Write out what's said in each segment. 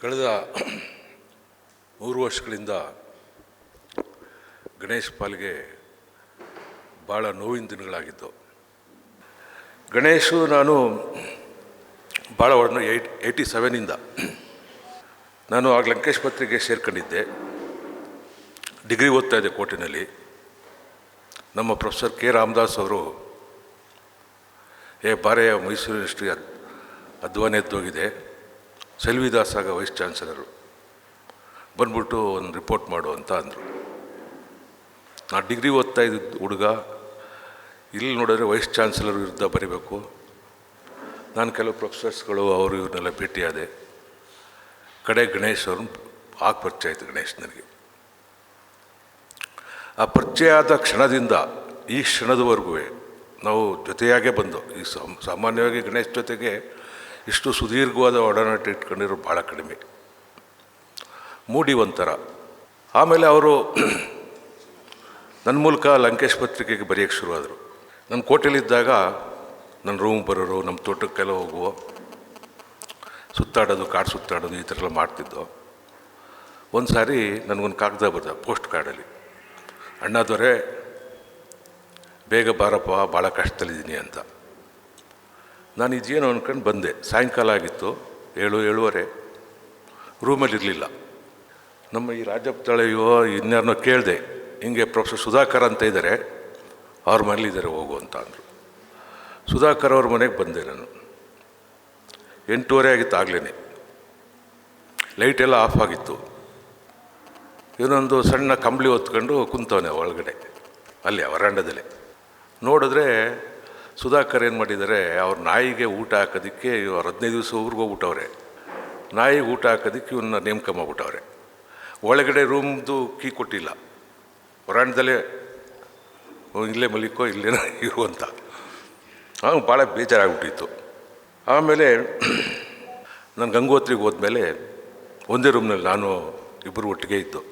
ಕಳೆದ ಮೂರು ವರ್ಷಗಳಿಂದ ಗಣೇಶ್ ಪಾಲ್ಗೆ ಭಾಳ ನೋವಿನ ದಿನಗಳಾಗಿತ್ತು ಗಣೇಶು ನಾನು ಭಾಳ ಒಡನೆ ಏಯ್ಟ್ ಏಯ್ಟಿ ಸೆವೆನಿಂದ ನಾನು ಆಗ ಲಂಕೇಶ್ ಪತ್ರಿಕೆ ಸೇರ್ಕೊಂಡಿದ್ದೆ. ಡಿಗ್ರಿ ಓದ್ತಾ ಇದ್ದೆ ಕೋಟಿನಲ್ಲಿ ನಮ್ಮ ಪ್ರೊಫೆಸರ್ ಕೆ ರಾಮದಾಸ್ ಅವರು, ಏ ಬಾರೆಯ ಮೈಸೂರು ಯೂನಿವರ್ಸಿಟಿ ಎದ್ದೋಗಿದೆ. ಸೆಲ್ವಿದಾಸ್ ಆಗ ವೈಸ್ ಚಾನ್ಸಲರು. ಬಂದ್ಬಿಟ್ಟು ಒಂದು ರಿಪೋರ್ಟ್ ಮಾಡು ಅಂತ ಅಂದರು. ನಾ ಡಿಗ್ರಿ ಓದ್ತಾ ಇದ್ದ ಹುಡುಗ, ಇಲ್ಲಿ ನೋಡಿದ್ರೆ ವೈಸ್ ಚಾನ್ಸಲರ್ ವಿರುದ್ಧ ಬರೀಬೇಕು. ನಾನು ಕೆಲವು ಪ್ರೊಫೆಸರ್ಸ್ಗಳು ಅವರು ಇವ್ರನ್ನೆಲ್ಲ ಭೇಟಿಯಾದೆ ಕಡೆ ಗಣೇಶ್ ಅವ್ರನ್ನ ಆಗ ಪರಿಚಯ ಆಯಿತು ಗಣೇಶ್ ನನಗೆ. ಆ ಪರಿಚಯ ಆದ ಕ್ಷಣದಿಂದ ಈ ಕ್ಷಣದವರೆಗೂ ನಾವು ಜೊತೆಯಾಗೇ ಬಂದು, ಈ ಸಾಮ್- ಸಾಮಾನ್ಯವಾಗಿ ಗಣೇಶ್ ಜೊತೆಗೆ ಇಷ್ಟು ಸುದೀರ್ಘವಾದ ಒಡನಾಟ ಇಟ್ಕೊಂಡಿರೋ ಭಾಳ ಕಡಿಮೆ. ಮೂಡಿ ಒಂಥರ. ಆಮೇಲೆ ಅವರು ನನ್ನ ಮೂಲಕ ಲಂಕೇಶ್ ಪತ್ರಿಕೆಗೆ ಬರೆಯೋಕ್ಕೆ ಶುರುವಾದರು. ನನ್ನ ಕೋಟೆಲಿದ್ದಾಗ ನನ್ನ ರೂಮ್ ಬರೋರು ನಮ್ಮ ತೋಟಕ್ಕೆಲ್ಲ ಹೋಗುವ, ಸುತ್ತಾಡೋದು, ಕಾಡು ಸುತ್ತಾಡೋದು ಈ ಥರ ಎಲ್ಲ ಮಾಡ್ತಿದ್ದೋ. ಒಂದು ಸಾರಿ ನನಗೊಂದು ಕಾಗದ ಬರ್ದ ಪೋಸ್ಟ್ ಕಾರ್ಡಲ್ಲಿ ಅಣ್ಣ ದೊರೆ, ಬೇಗ ಬಾರಪ್ಪ, ಭಾಳ ಕಷ್ಟದಲ್ಲಿದ್ದೀನಿ ಅಂತ. ನಾನು ಇದೇನು ಅಂದ್ಕೊಂಡು ಬಂದೆ. ಸಾಯಂಕಾಲ ಆಗಿತ್ತು, ಏಳು, ಏಳುವರೆ. ರೂಮಲ್ಲಿ ಇರಲಿಲ್ಲ. ನಮ್ಮ ಈ ರಾಜಪ್ತಾಳೆಯೋ ಇನ್ಯಾರನ್ನೋ ಕೇಳಿದೆ, ಹಿಂಗೆ ಪ್ರೊಫೆಸರ್ ಸುಧಾಕರ್ ಅಂತ ಇದ್ದಾರೆ ಅವ್ರ ಮನೇಲಿ ಇದ್ದಾರೆ ಹೋಗು ಅಂತ ಅಂದರು. ಸುಧಾಕರ್ ಅವ್ರ ಮನೆಗೆ ಬಂದೆ ನಾನು. ಎಂಟೂವರೆ ಆಗಿತ್ತು ಆಗ್ಲೇ ಲೈಟ್ ಎಲ್ಲ ಆಫ್ ಆಗಿತ್ತು. ಇನ್ನೊಂದು ಸಣ್ಣ ಕಂಬಳಿ ಹೊತ್ಕೊಂಡು ಕುಂತವನೆ ಒಳಗಡೆ, ಅಲ್ಲಿ ವರಾಂಡದಲ್ಲಿ. ನೋಡಿದ್ರೆ ಸುಧಾಕರ್ ಏನು ಮಾಡಿದ್ದಾರೆ, ಅವ್ರ ನಾಯಿಗೆ ಊಟ ಹಾಕೋದಕ್ಕೆ ಅವ್ರು ಹದಿನೈದು ದಿವಸ ಊರಿಗೆ ಹೋಗ್ಬಿಟ್ಟವ್ರೆ. ನಾಯಿಗೆ ಊಟ ಹಾಕೋದಕ್ಕೆ ಇವನ್ನ ನೇಮಕ ಮಾಡ್ಬಿಟ್ಟವ್ರೆ. ಒಳಗಡೆ ರೂಮ್ದು ಕೀ ಕೊಟ್ಟಿಲ್ಲ. ಹೊರಾಣದಲ್ಲೇ ಇಲ್ಲೇ ಮಲಿಕೋ, ಇಲ್ಲೇನೋ ಇರು ಅಂತ. ಅವ್ನು ಭಾಳ ಬೇಜಾರಾಗ್ಬಿಟ್ಟಿತ್ತು. ಆಮೇಲೆ ನಾನು ಗಂಗೋತ್ರಿಗೆ ಹೋದ್ಮೇಲೆ ಒಂದೇ ರೂಮ್ನಲ್ಲಿ ನಾನು ಇಬ್ಬರು ಒಟ್ಟಿಗೆ ಇದ್ದು.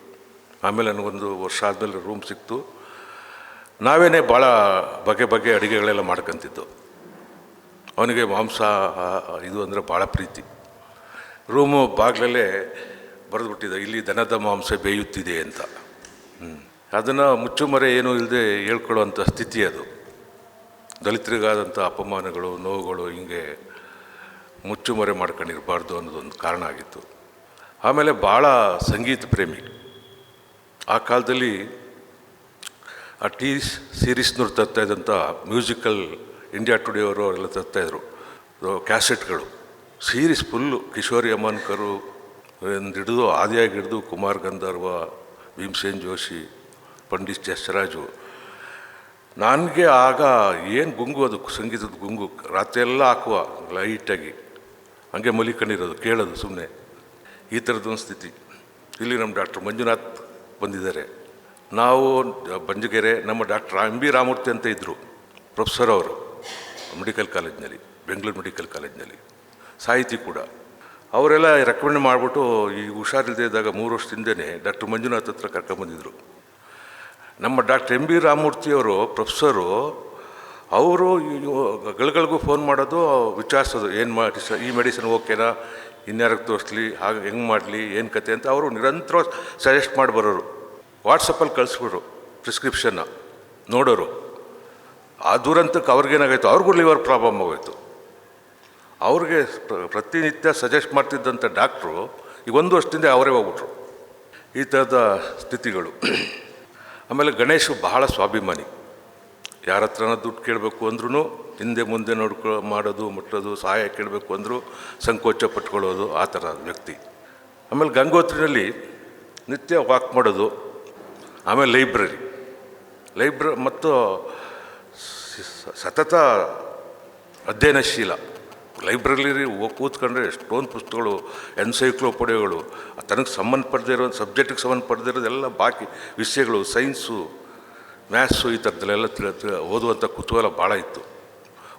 ಆಮೇಲೆ ನನಗೊಂದು ವರ್ಷ ಆದಮೇಲೆ ರೂಮ್ ಸಿಕ್ತು. ನಾವೇನೇ ಭಾಳ ಬಗೆ ಬಗೆ ಅಡುಗೆಗಳೆಲ್ಲ ಮಾಡ್ಕೊತಿದ್ದು. ಅವನಿಗೆ ಮಾಂಸ ಇದು ಅಂದರೆ ಭಾಳ ಪ್ರೀತಿ. ರೂಮು ಬಾಗಿಲಲ್ಲೇ ಬರೆದ್ಬಿಟ್ಟಿದ್ದ ಇಲ್ಲಿ ದನದ ಮಾಂಸ ಬೇಯುತ್ತಿದೆ ಅಂತ. ಅದನ್ನು ಮುಚ್ಚುಮರೆ ಏನೂ ಇಲ್ಲದೆ ಹೇಳ್ಕೊಳ್ಳುವಂಥ ಸ್ಥಿತಿ ಅದು. ದಲಿತರಿಗಾದಂಥ ಅಪಮಾನಗಳು, ನೋವುಗಳು ಹಿಂಗೆ ಮುಚ್ಚುಮರೆ ಮಾಡ್ಕೊಂಡಿರಬಾರ್ದು ಅನ್ನೋದೊಂದು ಕಾರಣ ಆಗಿತ್ತು. ಆಮೇಲೆ ಭಾಳ ಸಂಗೀತ ಪ್ರೇಮಿ. ಆ ಕಾಲದಲ್ಲಿ ಆ ಟಿ ಸೀರೀಸ್ನವ್ರು ತರ್ತಾ ಇದ್ದಂಥ ಮ್ಯೂಸಿಕಲ್ ಇಂಡಿಯಾ ಟುಡೇ ಅವರು ಅವರೆಲ್ಲ ತರ್ತಾಯಿದ್ರು ಕ್ಯಾಸೆಟ್ಗಳು ಸೀರೀಸ್ ಫುಲ್ಲು ಕಿಶೋರಿ ಅಮಾನ್ಕರು ಹಿಡಿದು ಆದಿಯಾಗಿ ಹಿಡಿದು ಕುಮಾರ್ ಗಂಧರ್ವ, ಭೀಮಸೇನ್ ಜೋಶಿ, ಪಂಡಿತ್ ಜಸ್ರಾಜು. ನನಗೆ ಆಗ ಏನು ಗುಂಗು ಅದು, ಸಂಗೀತದ ಗುಂಗು, ರಾತ್ರಿ ಎಲ್ಲ ಹಾಕುವ ಲೈಟಾಗಿ ಹಂಗೆ ಮಲಿಕೊಂಡಿರೋದು ಕೇಳೋದು ಸುಮ್ಮನೆ ಈ ಥರದ್ದೊಂದು ಸ್ಥಿತಿ. ಇಲ್ಲಿ ನಮ್ಮ ಡಾಕ್ಟರ್ ಮಂಜುನಾಥ್ ಬಂದಿದ್ದಾರೆ. ನಾವು ಬಂಜಗೆರೆ, ನಮ್ಮ ಡಾಕ್ಟರ್ ಎಂ ಬಿ ರಾಮೂರ್ತಿ ಅಂತ ಇದ್ದರು ಪ್ರೊಫೆಸರ್ ಅವರು ಮೆಡಿಕಲ್ ಕಾಲೇಜ್ನಲ್ಲಿ, ಬೆಂಗಳೂರು ಮೆಡಿಕಲ್ ಕಾಲೇಜ್ನಲ್ಲಿ, ಸಾಹಿತಿ ಕೂಡ. ಅವರೆಲ್ಲ ರೆಕಮೆಂಡ್ ಮಾಡಿಬಿಟ್ಟು ಈ ಹುಷಾರಿಲ್ಲದೆ ಇದ್ದಾಗ ಮೂರು ವರ್ಷದಿಂದನೇ ಡಾಕ್ಟರ್ ಮಂಜುನಾಥ್ ಹತ್ರ ಕರ್ಕೊಂಬಂದಿದ್ರು ನಮ್ಮ ಡಾಕ್ಟರ್ ಎಂ ಬಿ ರಾಮಮೂರ್ತಿಯವರು ಪ್ರೊಫೆಸರು, ಅವರು ಗಳಿಗಳಿಗೂ ಫೋನ್ ಮಾಡೋದು, ವಿಚಾರಿಸೋದು, ಏನು ಮಾಡಿ ಈ ಮೆಡಿಸಿನ್ ಓಕೆನಾ ಇನ್ಯಾರಿಗೆ ತೋರಿಸ್ಲಿ, ಹಾಗೆ ಹೆಂಗೆ ಮಾಡಲಿ, ಏನು ಕತೆ ಅಂತ ಅವರು ನಿರಂತರ ಸಜೆಸ್ಟ್ ಮಾಡಿ ಬರೋರು. ವಾಟ್ಸಪ್ಪಲ್ಲಿ ಕಳಿಸ್ಬಿಟ್ರು ಪ್ರಿಸ್ಕ್ರಿಪ್ಷನ್ನ. ನೋಡೋರು. ಆ ದುರಂತಕ್ಕೆ ಅವ್ರಿಗೇನಾಗೈತು ಅವ್ರಿಗೂ ಲಿವರ್ ಪ್ರಾಬ್ಲಮ್ ಆಗೋಯ್ತು. ಅವ್ರಿಗೆ ಪ್ರತಿನಿತ್ಯ ಸಜೆಸ್ಟ್ ಮಾಡ್ತಿದ್ದಂಥ ಡಾಕ್ಟ್ರು ಈಗ ಒಂದು ವರ್ಷದಿಂದ ಅವರೇ ಹೋಗ್ಬಿಟ್ರು. ಈ ಥರದ ಸ್ಥಿತಿಗಳು. ಆಮೇಲೆ ಗಣೇಶ್ ಬಹಳ ಸ್ವಾಭಿಮಾನಿ. ಯಾರ ಹತ್ರನ ದುಡ್ಡು ಕೇಳಬೇಕು ಅಂದ್ರೂ ಹಿಂದೆ ಮುಂದೆ ನೋಡ್ಕೊ, ಮಾಡೋದು, ಮುಟ್ಟೋದು, ಸಹಾಯ ಕೇಳಬೇಕು ಅಂದರೂ, ಸಂಕೋಚ ಪಟ್ಕೊಳ್ಳೋದು ಆ ಥರ ವ್ಯಕ್ತಿ. ಆಮೇಲೆ ಗಂಗೋತ್ರಿನಲ್ಲಿ ನಿತ್ಯ ವಾಕ್ ಮಾಡೋದು. ಆಮೇಲೆ ಲೈಬ್ರರಿ. ಲೈಬ್ರ, ಮತ್ತು ಸತತ ಅಧ್ಯಯನಶೀಲ. ಲೈಬ್ರರಿ ಕೂತ್ಕೊಂಡ್ರೆ ಎಷ್ಟೊಂದು ಪುಸ್ತಕಗಳು, ಎನ್ಸೈಕ್ಲೋಪಡಿಯೋಗಳು ತನಗೆ ಸಂಬಂಧಪಡದಿರೋ ಸಬ್ಜೆಕ್ಟಿಗೆ ಸಂಬಂಧಪಡದಿರೋದೆಲ್ಲ ಬಾಕಿ ವಿಷಯಗಳು, ಸೈನ್ಸು, ಮ್ಯಾಥ್ಸು ಈ ಥರದ್ದಲ್ಲೆಲ್ಲ ತಿಳ ತಿಳ- ಓದುವಂಥ ಕುತೂಹಲ ಭಾಳ ಇತ್ತು.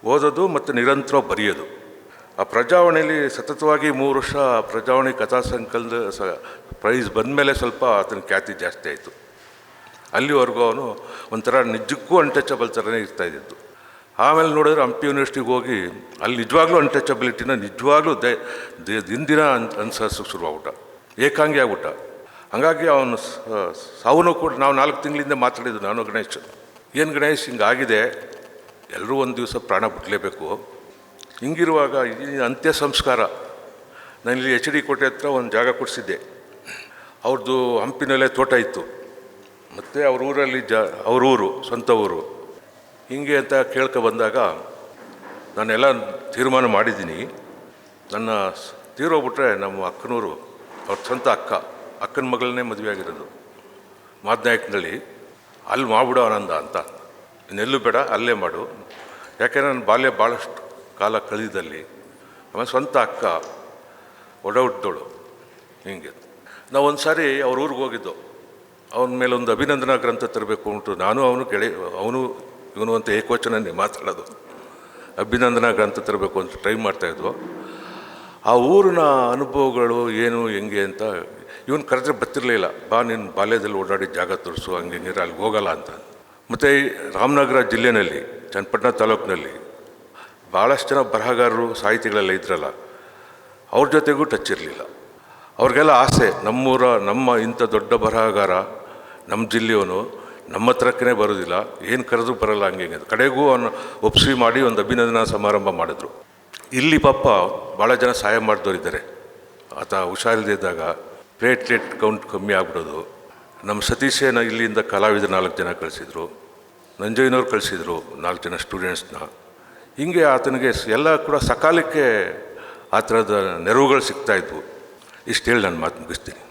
ಓದೋದು ಮತ್ತು ನಿರಂತರ ಬರೆಯೋದು. ಆ ಪ್ರಜಾವಣೆಯಲ್ಲಿ ಸತತವಾಗಿ ಮೂರು ವರ್ಷ ಪ್ರಜಾವಾಣಿ ಕಥಾ ಸಂಕಲ್ದ ಸ, ಪ್ರೈಸ್ ಬಂದಮೇಲೆ ಸ್ವಲ್ಪ ಆತನ ಖ್ಯಾತಿ ಜಾಸ್ತಿ ಆಯಿತು. ಅಲ್ಲಿವರೆಗೂ ಅವನು ಒಂಥರ ನಿಜಕ್ಕೂ ಅನ್ಟಚಬಲ್ ಥರನೇ ಇದ್ದಿದ್ದು. ಆಮೇಲೆ ನೋಡಿದ್ರೆ ಹಂಪಿ ಯೂನಿವರ್ಸಿಟಿಗೆ ಹೋಗಿ ಅಲ್ಲಿ ನಿಜವಾಗ್ಲೂ ಅನ್ಟಚಬಿಲಿಟಿನ ನಿಜವಾಗ್ಲೂ ದೇ ದಿನ ಅನ್ ಅನ್ಸೋಕ್ಕೆ ಶುರುವಾಗ್ಬಿಟ್ಟ. ಏಕಾಂಗಿ ಆಗ್ಬಿಟ್ಟ. ಹಾಗಾಗಿ ಅವನು ಸಾವನು ಕೂಡ ನಾವು ನಾಲ್ಕು ತಿಂಗಳಿಂದ ಮಾತಾಡಿದ್ದು ನಾನು ಗಣೇಶ್. ಏನು ಗಣೇಶ್, ಹಿಂಗಾಗಿದೆ. ಎಲ್ಲರೂ ಒಂದು ದಿವಸ ಪ್ರಾಣ ಬಿಡಲೇಬೇಕು. ಹಿಂಗಿರುವಾಗ ಅಂತ್ಯ ಸಂಸ್ಕಾರ ನಾನು ಇಲ್ಲಿ ಎಚ್ ಡಿ ಕೋಟೆ ಹತ್ರ ಒಂದು ಜಾಗ ಕೊಡಿಸಿದ್ದೆ. ಅವ್ರದ್ದು ಹಂಪಿನಲ್ಲೇ ತೋಟ ಇತ್ತು. ಮತ್ತು ಅವ್ರ ಊರಲ್ಲಿ ಜ, ಅವ್ರ ಊರು, ಸ್ವಂತ ಊರು. ಹೀಗೆ ಅಂತ ಕೇಳ್ಕೊ ಬಂದಾಗ ನಾನೆಲ್ಲ ತೀರ್ಮಾನ ಮಾಡಿದ್ದೀನಿ. ನನ್ನ ತೀರೋಗ್ಬಿಟ್ರೆ ನಮ್ಮ ಅಕ್ಕನೂರು, ಅವ್ರ ಸ್ವಂತ ಅಕ್ಕ, ಅಕ್ಕನ ಮಗಳನ್ನೇ ಮದುವೆ ಆಗಿರೋದು. ಮಾದ್ನಾಯಕನಲ್ಲಿ ಅಲ್ಲಿ ಮಾಡ್ಬಿಡು ಆನಂದ ಅಂತ. ಇನ್ನೆಲ್ಲೂ ಬೇಡ, ಅಲ್ಲೇ ಮಾಡು. ಯಾಕೆಂದರೆ ನನ್ನ ಬಾಲ್ಯ ಭಾಳಷ್ಟು ಕಾಲ ಕಳೆದಲ್ಲಿ ಆಮೇಲೆ ಸ್ವಂತ ಅಕ್ಕ ಒಡ ಹೀಗೆ. ಹಿಂಗೆ ನಾವು ಒಂದು ಸಾರಿ ಅವ್ರ ಊರಿಗೆ ಹೋಗಿದ್ದು. ಅವನ ಮೇಲೆ ಒಂದು ಅಭಿನಂದನಾ ಗ್ರಂಥ ತರಬೇಕು ಉಂಟು. ನಾನು ಅವನು ಗೆಳೆ ಅವನು ಇವನು ಅಂತ ಏಕವಚನನ್ನೇ ಮಾತಾಡೋದು. ಅಭಿನಂದನಾ ಗ್ರಂಥ ತರಬೇಕು ಅಂತ ಟ್ರೈ ಮಾಡ್ತಾಯಿದ್ವು ಆ ಊರಿನ ಅನುಭವಗಳು ಏನು, ಹೆಂಗೆ ಅಂತ ಇವನು ಕರೆದ್ರೆ ಬತ್ತಿರಲಿಲ್ಲ ಬಾ, ನೀನು ಬಾಲ್ಯದಲ್ಲಿ ಓಡಾಡಿ ಜಾಗ ತೋರಿಸು, ಹಂಗೆ ಹಿಂಗಿರ ಅಲ್ಲಿಗೆ ಹೋಗಲ್ಲ ಅಂತ. ಮತ್ತು ರಾಮನಗರ ಜಿಲ್ಲೆಯಲ್ಲಿ ಚನ್ನಪಟ್ಟಣ ತಾಲೂಕಿನಲ್ಲಿ ಭಾಳಷ್ಟು ಜನ ಬರಹಗಾರರು, ಸಾಹಿತಿಗಳೆಲ್ಲ ಇದ್ರಲ್ಲ. ಅವ್ರ ಜೊತೆಗೂ ಟಚ್ ಇರಲಿಲ್ಲ. ಅವ್ರಿಗೆಲ್ಲ ಆಸೆ, ನಮ್ಮೂರ, ನಮ್ಮ ಇಂಥ ದೊಡ್ಡ ಬರಹಗಾರ ನಮ್ಮ ಜಿಲ್ಲೆಯವನು ನಮ್ಮ ಹತ್ರಕ್ಕೇ ಬರೋದಿಲ್ಲ, ಏನು ಕರೆದು ಬರಲ್ಲ ಹಂಗೆ ಹಿಂಗೆ ಕಡೆಗೂ ಅವನು ಒಪ್ಸಿ ಮಾಡಿ ಒಂದು ಅಭಿನಂದನಾ ಸಮಾರಂಭ ಮಾಡಿದ್ರು. ಇಲ್ಲಿ ಪಾಪ ಭಾಳ ಜನ ಸಹಾಯ ಮಾಡಿದವರಿದ್ದಾರೆ ಆತ ಹುಷಾರಿಲ್ದಿದ್ದಾಗ ಪ್ಲೇಟ್ಲೆಟ್ ಕೌಂಟ್ ಕಮ್ಮಿ ಆಗ್ಬಿಡೋದು. ನಮ್ಮ ಸತೀಶೇನ ಇಲ್ಲಿಂದ ಕಲಾವಿದರು ನಾಲ್ಕು ಜನ ಕಳಿಸಿದ್ರು. ನಂಜಯ್ಯನವ್ರು ಕಳಿಸಿದ್ರು ನಾಲ್ಕು ಜನ ಸ್ಟೂಡೆಂಟ್ಸ್ನ ಹೀಗೆ ಆತನಿಗೆ ಎಲ್ಲ ಕೂಡ ಸಕಾಲಕ್ಕೆ ಆ ಥರದ ನೆರವುಗಳು ಸಿಗ್ತಾಯಿದ್ವು ಇಷ್ಟು ಹೇಳಿ ನಾನು ಮಾತು ಮುಗಿಸ್ತೀನಿ.